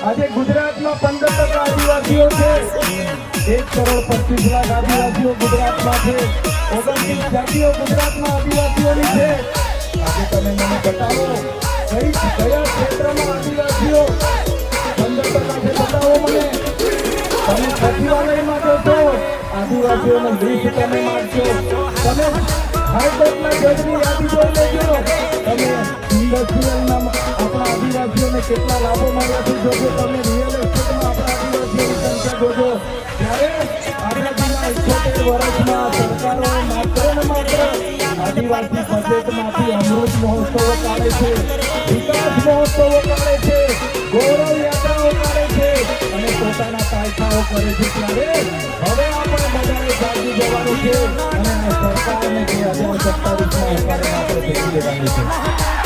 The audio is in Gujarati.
આજે ગુજરાતમાં પંદર ટકા આદિવાસીઓ છે. એક કરોડ પચીસ લાખ આદિવાસીઓ ગુજરાતમાં છે. ઓગણત્રીસ જાતિઓ ગુજરાતમાં આદિવાસીઓની છે. આજે તમે મને બતાવો, કઈ કયા ક્ષેત્રમાં આદિવાસીઓ પંદર ટકા છે બતાવો મને. તમે સચિવાલયમાં જશો, આદિવાસીઓનો લિસ્ટ તમે માગશો. તમે હાઈકોર્ટના જજની યાદી ઇન્ડસ્ટ્રીયલના આપણા આદિવાસીઓને કેટલા લાભો મળ્યા છે જોજો તમે રિયલ એસ્ટેટમાં આપણા આદિવાસીઓની સંખ્યા જોજો ત્યારે આદિવાસીના જિલ્લા વર્ષમાં સરકારો માત્ર ને માત્ર આદિવાસી બજેટમાંથી અમૃત મહોત્સવ કાઢે છે વિકાસ મહોત્સવ કાઢે છે ગૌરવ યાત્રાઓ કાઢે છે અને પોતાના કાયદાઓ કરે છે ત્યારે હવે આપણે બધાને જાગી જવાનું છે અને સરકારને જે હજાર સત્તાવીસમાં આપણે આપણે ભેગી લેવાની છે